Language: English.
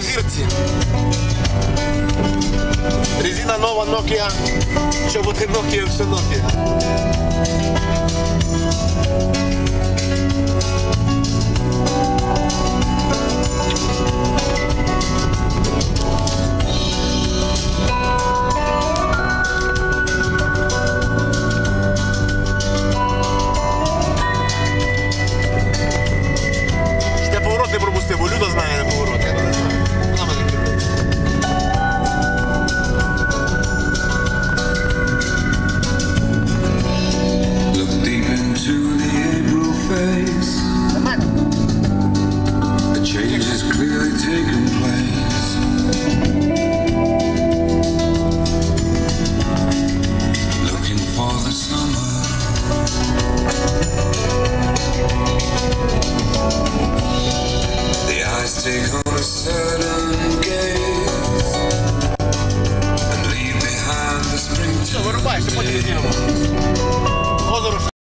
по. Резина нова Nokia, чоботи Nokia, все Nokia. The eyes take on a certain gaze and leave behind the.